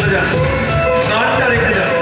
चले जा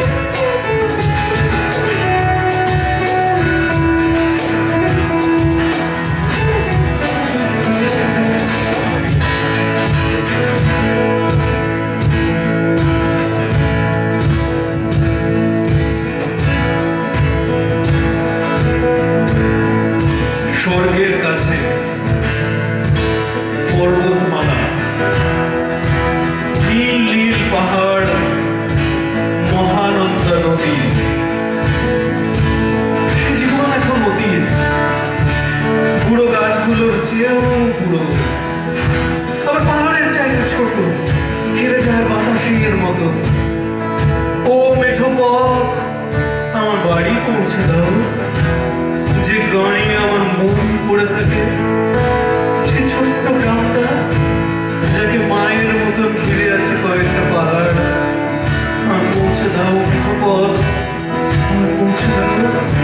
মায়ের মতন ঘিরে আছে কয়েকটা পাহাড় আমার পৌঁছে দাও মেঠো পথ আমার পৌঁছে দাও On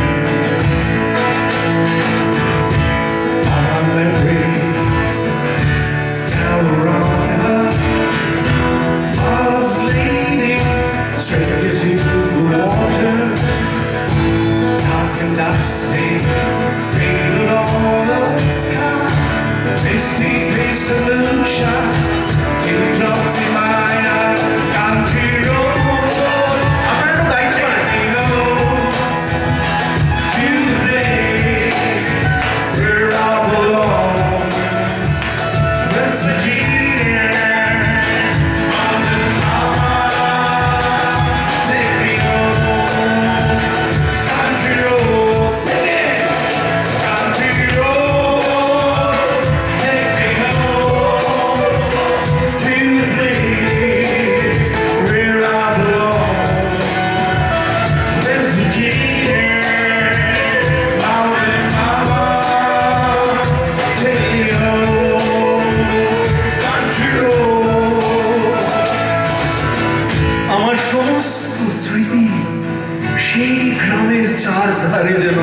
ধারে যেন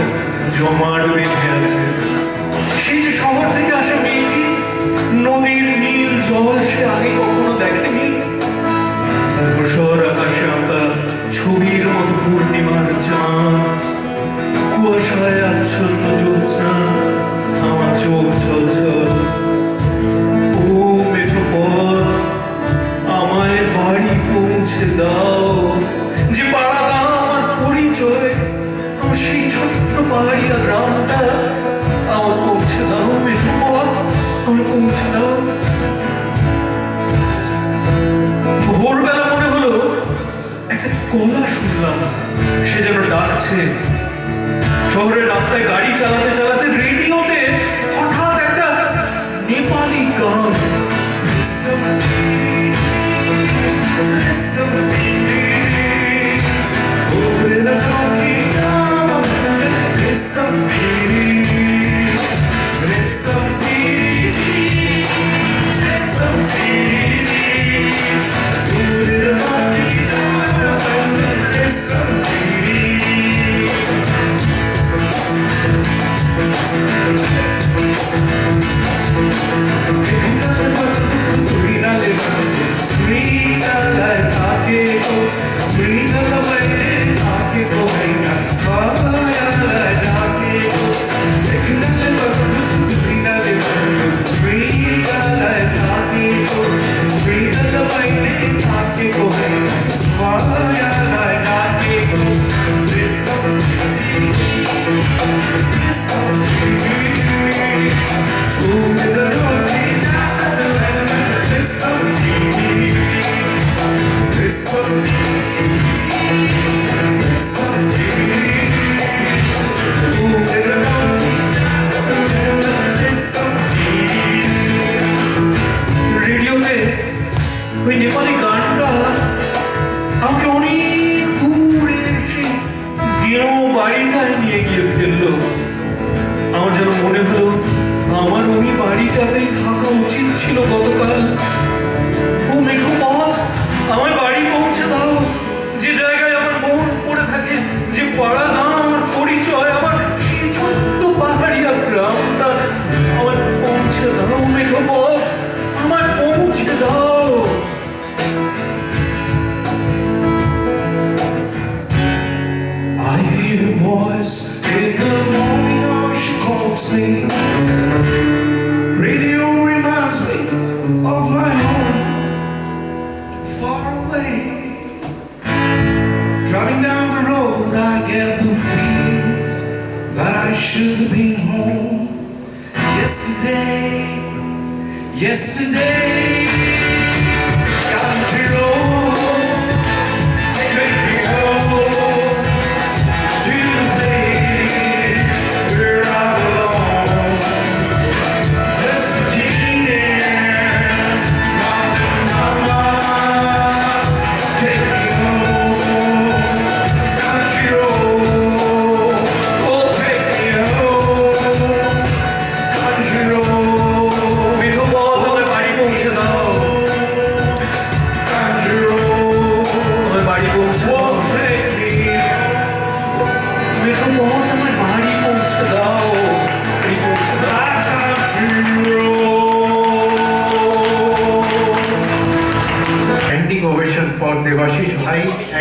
জমাট বেঁধে আছে। সেই যে শহর থেকে আসা মেয়েটি, নদীর নীল জল সে আগে কখনো দেখেনি? ছবির মতো পূর্ণিমার চাঁদ। কুয়াশায় আচ্ছন্ন জ্যোৎস্না, আমার চোখ ছলছল ও মেঠো পথ, আমায় বাড়ি পৌঁছে দাও। পাহাড়িয়া গ্রামটা আমার পৌঁছে দাও মেঠো পথ আমার ভোরবেলা মনে হলো একটা গলা শুনলাম। সে যেন ডাকছে। শহরের রাস্তায় গাড়ি চালাতে চালাতে রেডিওতে হঠাৎ একটা নেপালি গান। রেডিওতে Driving down the road, I get the feeling that I should have been home yesterday. Yesterday,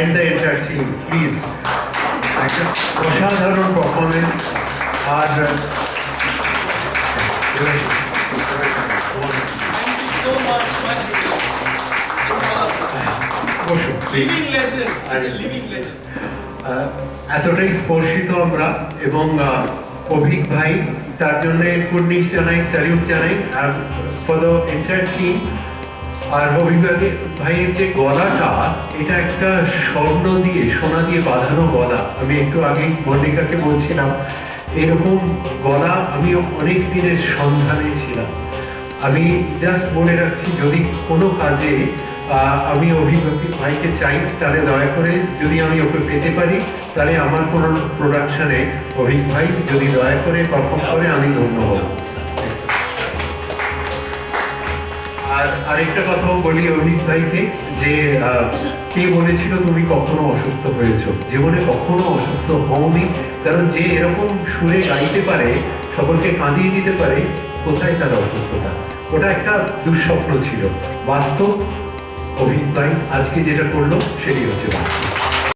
and the entire team please একটা অসাধারণ পারফরমেন্স আর এতটাই স্পর্শিত আমরা এবং আহ, অভিক ভাই তার জন্য কুর্নিশ জানাই স্যালিউট জানাই আর ফর দ্য এন্টায়ার টিম আর ভাইকে- ভাইয়ের যে গলাটা, এটা একটা স্বর্ণ দিয়ে, সোনা দিয়ে বাঁধানো গলা। আমি একটু আগেই মল্লিকাকে বলছিলাম, এরকম গলা আমি অনেক দিনের সন্ধানে ছিলাম। আমি জাস্ট মনে রাখছি, যদি কোনো কাজে আমি অভিভাবক ভাইকে চাই, তাহলে দয়া করে যদি আমি ওকে পেতে পারি, তাহলে আমার কোনো প্রোডাকশনে অভিক ভাই যদি দয়া করে পারফর্ম করে, আমি ধন্য হব। আর আরেকটা কথাও বলি অভিক ভাইকে যে কে বলেছিল তুমি কখনো অসুস্থ হয়েছো? জীবনে কখনো অসুস্থ হওনি। কারণ যে এরকম সুরে গাইতে পারে, সকলকে কাঁদিয়ে দিতে পারে, কোথায় তার অসুস্থতা? ওটা একটা দুঃস্বপ্ন ছিল। বাস্তব অভিক ভাই আজকে যেটা করল সেটি হচ্ছে বাস্তব।